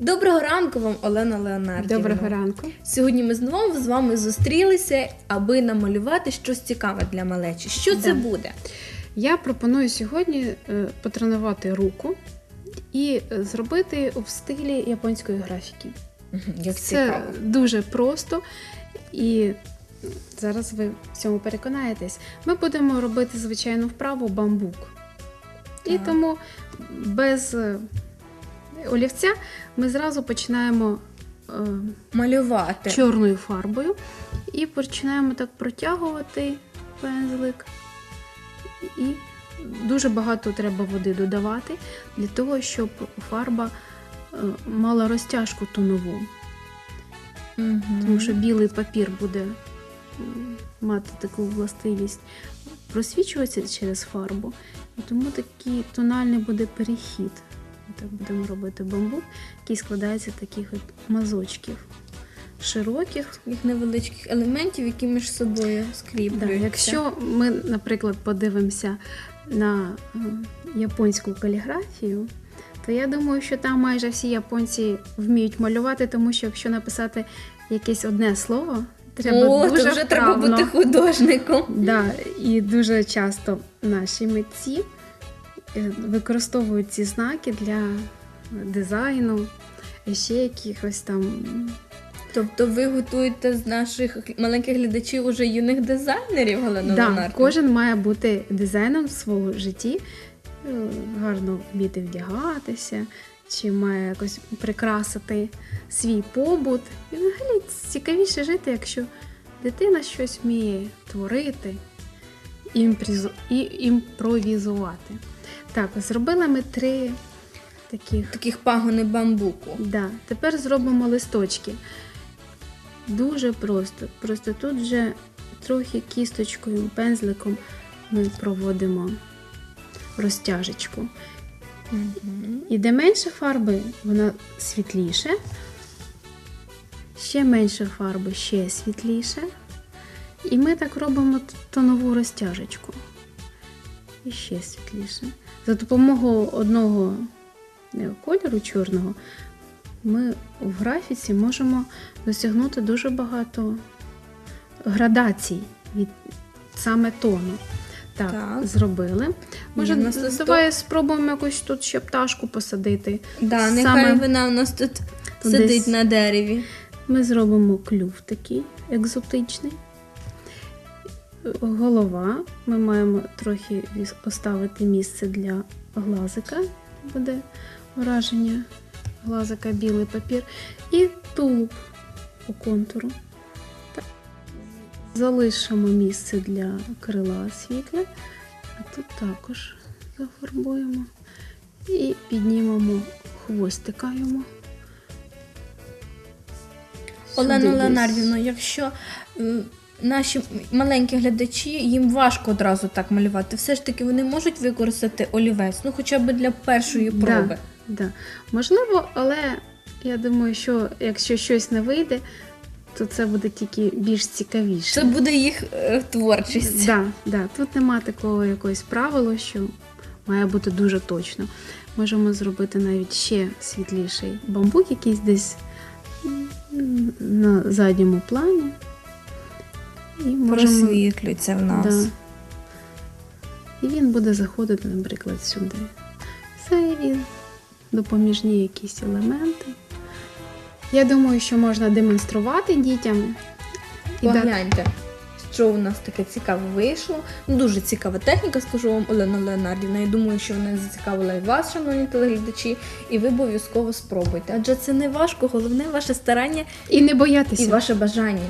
Доброго ранку вам, Олена Леонардівна. Доброго ранку. Сьогодні ми знову з вами зустрілися, аби намалювати щось цікаве для малечі. Що це Да. буде? Я пропоную сьогодні е, потренувати руку і е, зробити в стилі японської графіки. Як Це цікаво. дуже просто і зараз ви в цьому переконаєтесь. Ми будемо робити звичайну вправу бамбук. І тому без е, олівця ми зразу починаємо е, Малювати. чорною фарбою і починаємо так протягувати пензлик. І дуже багато треба води додавати для того, щоб фарба е, мала розтяжку тонову. Мгм. Тому що білий папір буде мати таку властивість просвічуватися через фарбу, і тому такий тональний буде перехід. Так будемо робити бамбук, який складається з таких от мазочків широких. Таких невеличких елементів, які між собою скріплюються. якщо ми, наприклад, подивимося на е, японську каліграфію, то я думаю, що там майже всі японці вміють малювати, тому що якщо написати якесь одне слово, треба О, дуже то вже треба бути художником. Да, і дуже часто наші митці використовують ці знаки для дизайну, ще якихось там. Тобто ви готуєте з наших маленьких глядачів уже юних дизайнерів, Галина Да, Леонардівна? кожен має бути дизайном в своєму житті, е, гарно вміти вдягатися, чи має якось прикрасити свій побут. І взагалі цікавіше жити, якщо дитина щось вміє творити і імпровізувати. Так, зробили ми три таких. Таких пагони бамбуку. Да. Тепер зробимо листочки. Дуже просто. Просто тут вже трохи кісточкою, пензликом ми проводимо розтяжечку. Мгм. І де менше фарби, вона світліше. Ще менше фарби, ще світліше. І ми так робимо тонову розтяжечку. І ще світліше. За допомогою одного е, кольору чорного ми в графіці можемо досягнути дуже багато градацій від саме тону. Так, Так. зробили. Може, нас давай спробуємо якусь тут ще пташку посадити. Да, нехай Саме вона у нас тут Десь- на дереві. Ми зробимо клюв такий екзотичний. Голова. Ми маємо трохи оставити місце для глазика. Буде враження глазика, білий папір. І тулуб по контуру. Так. Залишимо місце для крила світла, а тут також зафарбуємо. І піднімемо хвостика йому. Олена. Леонардівна, якщо наші маленькі глядачі, їм важко одразу так малювати, все ж таки вони можуть використати олівець, ну хоча б для першої проби. Да, да. Можливо, але я думаю, що якщо щось не вийде, то це буде тільки більш цікавіше. Це буде їх е, творчість. Да, да. Тут нема такого якогось правила, що має бути дуже точно. Можемо зробити навіть ще світліший бамбук, якийсь десь на задньому плані. І можемо, Просвітлюється в нас. Да. І він буде заходити, наприклад, сюди. Зайві допоміжні якісь елементи. Я думаю, що можна демонструвати дітям. І Погляньте, що у нас таке цікаве вийшло. Ну, Дуже цікава техніка, скажу вам, Олена Леонардівна. Я думаю, що вона зацікавила і вас, шановні телеглядачі, і ви обов'язково спробуйте. Адже це не важко, головне ваше старання і не боятися. і ваше бажання.